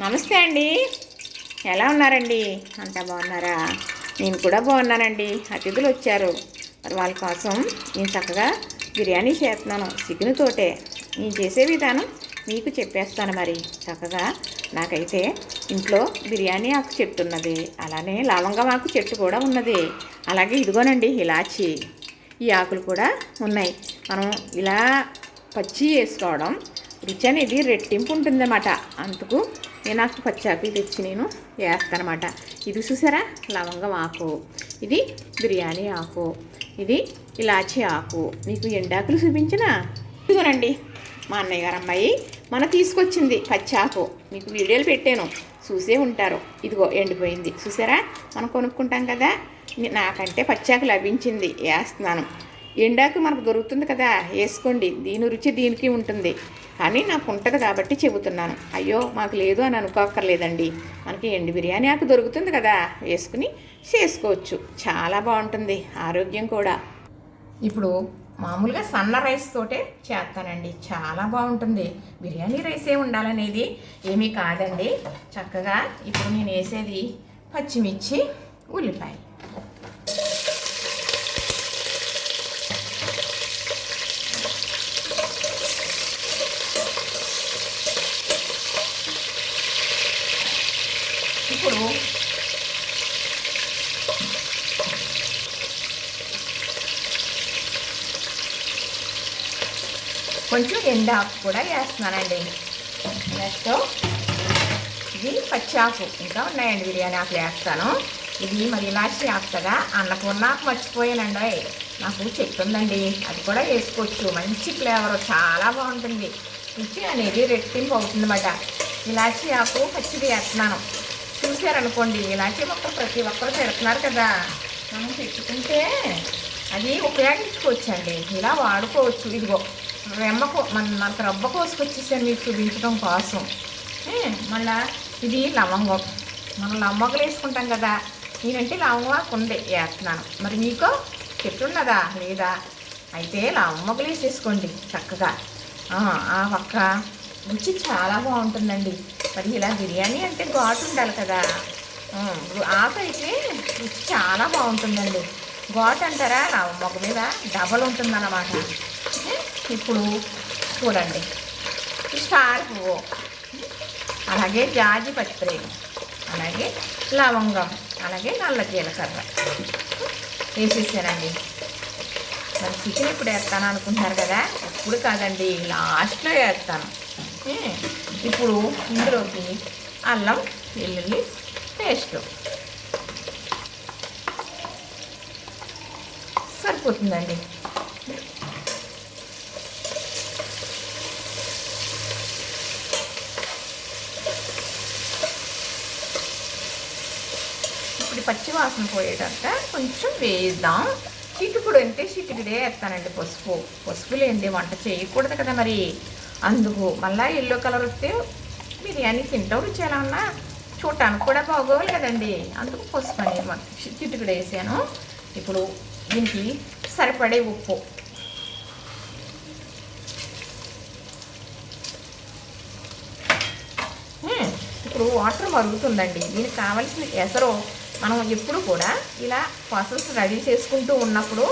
నమస్తే అండి. ఎలా ఉన్నారండి? అంతా బాగున్నారా? నేను కూడా బాగున్నానండి. అతిథులు వచ్చారు. మరి వాళ్ళ కోసం నేను చక్కగా బిర్యానీ చేస్తున్నాను. చికెన్తోటే నేను చేసే విధానం మీకు చెప్పేస్తాను మరి. చక్కగా నాకైతే ఇంట్లో బిర్యానీ ఆకు చెట్టు ఉన్నది. అలానే లవంగం ఆకు చెట్టు కూడా ఉన్నది. అలాగే ఇదిగోనండి ఇలాచి. ఈ ఆకులు కూడా ఉన్నాయి. మనం ఇలా పచ్చి వేసుకోవడం రుచి అనేది రెట్టింపు ఉంటుందన్నమాట. అందుకు నేను నాకు పచ్చి తెచ్చి నేను వేస్తానమాట. ఇది చూసారా? లవంగం ఆకు. ఇది బిర్యానీ ఆకు. ఇది ఇలాచీ ఆకు. మీకు ఎండాకులు చూపించిన? ఇదిగోనండి మా అన్నయ్య గారు అమ్మాయి మన తీసుకొచ్చింది పచ్చాకు మీకు వీడియోలు పెట్టాను. చూసే ఉంటారు. ఇదిగో ఎండిపోయింది. చూసారా? మనం కొనుక్కుంటాం కదా? నాకంటే పచ్చాకు లభించింది. వేస్తున్నాను. ఎండాకు మనకు దొరుకుతుంది కదా వేసుకోండి. దీని రుచి దీనికి ఉంటుంది కానీ నాకు ఉంటుంది కాబట్టి చెబుతున్నాను. అయ్యో మాకు లేదు అని అనుకోక్కర్లేదండి. మనకి ఎండు బిర్యానీ ఆకు దొరుకుతుంది కదా వేసుకుని చేసుకోవచ్చు. చాలా బాగుంటుంది ఆరోగ్యం కూడా. ఇప్పుడు మామూలుగా సన్న రైస్ తోటే చేస్తానండి. చాలా బాగుంటుంది. బిర్యానీ రైసే ఉండాలనేది ఏమీ కాదండి. చక్కగా ఇప్పుడు నేను వేసేది పచ్చిమిర్చి ఉల్లిపాయ ఇప్పుడు కొంచెం ఎండాకు కూడా వేస్తున్నానండి. నెక్స్ట్ ఇది పచ్చాకు ఇంకా ఉన్నాయండి బిర్యానీ ఆకులు వేస్తాను. ఇది మరి ఇలాచి ఆకు కదా. అన్నపూర్ణ మర్చిపోయానండి. నాకు చెప్తుందండి. అది కూడా వేసుకోవచ్చు. మంచి ఫ్లేవర్ చాలా బాగుంటుంది. రుచి అనేది రెట్టింపు అవుతుందన్నమాట. ఇలాచి ఆకు పచ్చిది వేస్తున్నాను. చూశారనుకోండి ఇలాంటి మొక్క ప్రతి ఒక్కరు పెడుతున్నారు కదా. మనం పెట్టుకుంటే అది ఉపయోగించుకోవచ్చండి. ఇలా వాడుకోవచ్చు. ఇదిగో రెమ్మకు మన మనకు రబ్బ కోసుకొచ్చేసాను మీకు చూపించడం కోసం. మళ్ళా ఇది లవంగం. మనం లవంగలు వేసుకుంటాం కదా. నేనంటే లవంగం ఉంది వేస్తున్నాను. మరి మీకు చెట్టున్నదా లేదా? అయితే లవంగలు వేసేసుకోండి చక్కగా. ఆ, ఆ ఒక్క రుచి చాలా బాగుంటుందండి. మరి ఇలా బిర్యానీ అంటే ఘాటు ఉండాలి కదా. ఆకు అయితే రుచి చాలా బాగుంటుందండి. ఘాటు అంటారా? మొగ మీద డబల్ ఉంటుందన్నమాట. ఇప్పుడు చూడండి. స్టార్ పువ్వు. అలాగే జాజి పచ్చిపరే. అలాగే లవంగం. అలాగే నల్ల జీలకర్ర. వేసేసానండి. మరి చికెన్ ఇప్పుడు వేస్తాను అనుకుంటున్నారు కదా? ఇప్పుడు కాదండి లాస్ట్లో వేస్తాను. ఇప్పుడు ఇందులోకి అల్లం వెల్లుల్లి పేస్ట్. సరిపోతుందండి. ఇప్పుడు పచ్చి వాసన పోయేటంత కొంచెం వేద్దాం. చిటికుడు అంటే చిటుకుడే వేస్తానండి పసుపు. పసుపు లేండి వంట చేయకూడదు కదా మరి. అందుకు మళ్ళీ ఎల్లో కలర్ వస్తే బిర్యానీ తింటాం రుచి ఎలా ఉన్నా? చూడటానికి కూడా బాగోవాలి కదండి అందుకు పసుపు అనేది చిట్టుకుడు వేసాను. ఇప్పుడు దీనికి సరిపడే ఉప్పు. ఇప్పుడు వాటర్ మరుగుతుందండి. దీనికి కావలసిన ఎసరు మనం ఎప్పుడు కూడా ఇలా ప్రాసెస్ రెడీ చేసుకుంటూ ఉన్నప్పుడు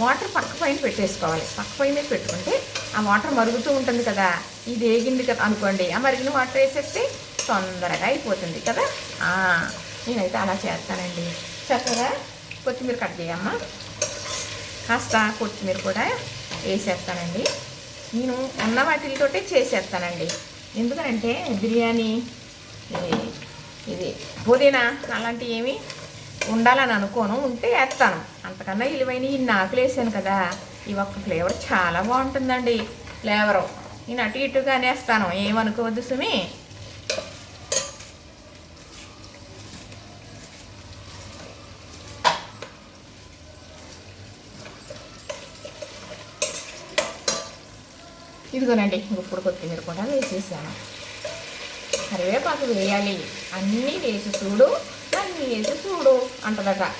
వాటర్ పక్క పైన పెట్టేసుకోవాలి. పక్క పైన మీద పెట్టుకుంటే ఆ వాటర్ మరుగుతూ ఉంటుంది కదా. ఇది వేగింది కదా అనుకోండి. ఆ మరిగిన వాటర్ వేసేస్తే తొందరగా అయిపోతుంది కదా. నేనైతే అలా చేస్తానండి. చక్కగా కొత్తిమీర కట్ చేయమ్మా. కాస్త కొత్తిమీర కూడా వేసేస్తానండి. నేను ఉన్న వాటితోటే చేసేస్తానండి. ఎందుకంటే బిర్యానీ ఇది- ఇది పుదీనా అలాంటివి ఏమి ఉండాలని అనుకోను ఉంటే వేస్తాను. అంతకన్నా విలువైన ఈ నాకులు వేసాను కదా ఈ ఒక్క ఫ్లేవర్ చాలా బాగుంటుందండి ఫ్లేవరు. నేను అటు ఇటుగా వేస్తాను ఏమనుకోవద్దు సుమి. ఇదిగోనండి ఇప్పుడు కొత్తిమీర కూడా వేసేసాను. కరివేపాకు వేయాలి. అన్నీ వేసి చూడు. అన్నీ వేసి చూడు? అంటదట.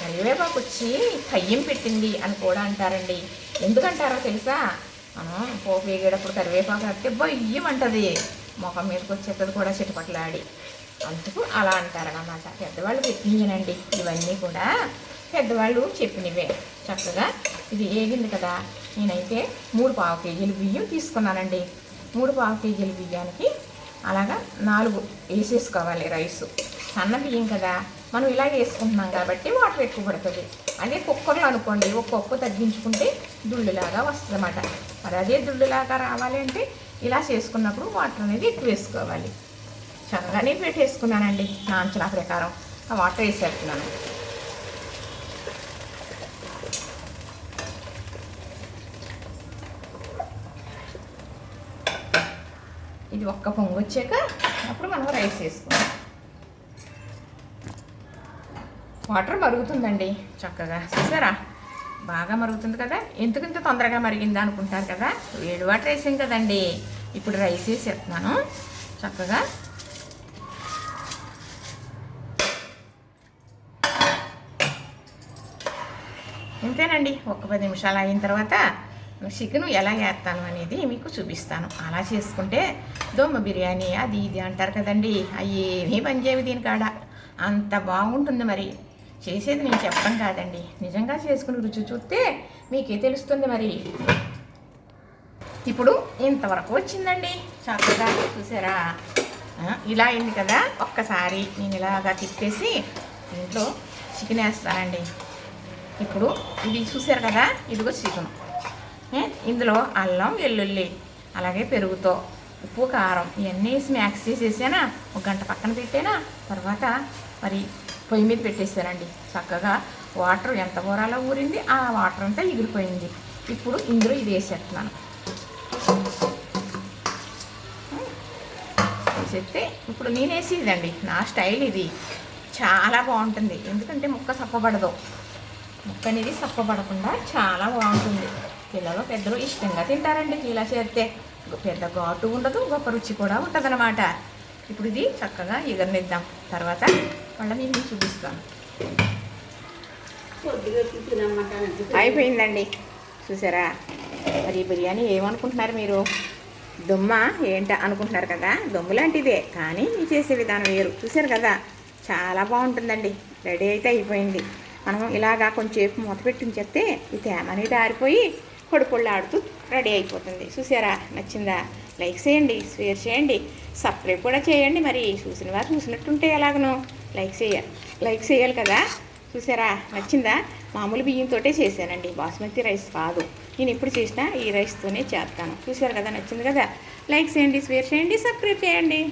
కరివేపాకు వచ్చి కయ్యం పెట్టింది అని కూడా అంటారండి. ఎందుకంటారో తెలుసా? మనం పోపు వేగేటప్పుడు కరివేపాకు అంటే బొయ్యం అంటది. ముఖం మీదకి వచ్చేటది కూడా చిటపట్లాడి. అందుకు అలా అంటారన్నమాట. పెద్దవాళ్ళు పెట్టినవేనండి ఇవన్నీ కూడా పెద్దవాళ్ళు చెప్పినవే. చక్కగా ఇది ఏగింది కదా. నేనైతే మూడు పావు కేజీలు బియ్యం తీసుకున్నానండి. మూడు పావు కేజీల బియ్యానికి అలాగా నాలుగు వేసేసుకోవాలి రైసు. సన్న బియ్యం కదా మనం ఇలా వేసుకుంటున్నాం కాబట్టి వాటర్ ఎక్కువ పడుతుంది. అదే కుక్కర్లో అనుకోండి ఒక్క కప్పు తగ్గించుకుంటే దుళ్ళులాగా వస్తుంది అన్నమాట మరి అదే దుళ్ళులాగా రావాలి అంటే ఇలా చేసుకున్నప్పుడు వాటర్ అనేది ఎక్కువ వేసుకోవాలి. చక్కగానే పెట్టేసుకున్నానండి నా అంచనా ప్రకారం. ఆ వాటర్ వేసేస్తున్నాను. ఇది ఒక్క పొంగు వచ్చాక అప్పుడు మనం రైస్ వేసుకుందాం. వాటర్ మరుగుతుందండి. చక్కగా చూసారా? బాగా మరుగుతుంది కదా? ఎందుకు ఇంత తొందరగా మరిగిందా అనుకుంటారు కదా? వేడి వాటర్ వేసాం కదండి. ఇప్పుడు రైస్ వేసేస్తున్నాను చక్కగా. ఇంతేనండి. ఒక పది నిమిషాలు అయిన తర్వాత చికెన్ ఎలా వేస్తాను అనేది మీకు చూపిస్తాను. అలా చేసుకుంటే దొమ్మ బిర్యానీ అది ఇది అంటారు కదండి. అవి ఏమీ పనిచేయవి దీని కాడ అంత బాగుంటుంది మరి. చేసేది నేను చెప్పడం కాదండి. నిజంగా చేసుకుని రుచి చూస్తే మీకే తెలుస్తుంది మరి. ఇప్పుడు ఇంతవరకు వచ్చిందండి. చక్కగా చూసారా? ఇలా అయింది కదా. ఒక్కసారి నేను ఇలాగా తిప్పేసి దీంట్లో చికెన్ వేస్తానండి. ఇప్పుడు ఇది చూసారు కదా? ఇదిగో చికెన్. ఇందులో అల్లం వెల్లుల్లి అలాగే పెరుగుతో ఉప్పు కారం ఇవన్నీ వేసి మ్యాక్స్ చేసేసానా? ఒక గంట పక్కన పెట్టానా? తర్వాత మరి పొయ్యి మీద పెట్టేసానండి చక్కగా వాటర్ ఎంత ఊరాలో ఊరింది ఆ వాటర్ అంతా ఎగిరిపోయింది. ఇప్పుడు ఇందులో ఇది వేసేస్తున్నాను. వేసేస్తే ఇప్పుడు నేను వేసేదండి. నా స్టైల్ ఇది. చాలా బాగుంటుంది. ఎందుకంటే ముక్క సప్పబడదు. ముక్క అనేది సప్పబడకుండా చాలా బాగుంటుంది. పిల్లలు పెద్దలు ఇష్టంగా తింటారండి. ఇలా చేస్తే పెద్ద ఘాటు ఉండదు గొప్ప రుచి కూడా ఉంటుందన్నమాట. ఇప్పుడు ఇది చక్కగా ఎగరనిద్దాం. తర్వాత మళ్ళీ నేను మీకు చూపిస్తాను. అయిపోయిందండి. చూసారా? మరి బిర్యానీ ఏమనుకుంటున్నారు మీరు? దుమ్మ ఏంట అనుకుంటున్నారు కదా? దొమ్ము లాంటిదే కానీ చేసే విధానం వేరు. చూసారు కదా? చాలా బాగుంటుందండి. రెడీ అయితే అయిపోయింది. మనం ఇలాగా కొంచెంసేపు మూత పెట్టించేస్తే ఈ తేమ అనేది ఆరిపోయి పొడి పొళ్ళాడుతూ రెడీ అయిపోతుంది. చూసారా? నచ్చిందా? లైక్ చేయండి షేర్ చేయండి సబ్స్క్రైబ్ కూడా చేయండి. మరి చూసిన వారు చూసినట్టుంటే ఎలాగను లైక్ చేయాలి లైక్ చేయాలి కదా. చూసారా? నచ్చిందా? మామూలు బియ్యంతో చేశానండి. బాస్మతి రైస్ కాదు. నేను ఎప్పుడు చేసినా ఈ రైస్తోనే చేస్తాను. చూసారు కదా? నచ్చింది కదా? లైక్ చేయండి షేర్ చేయండి సబ్స్క్రైబ్ చేయండి.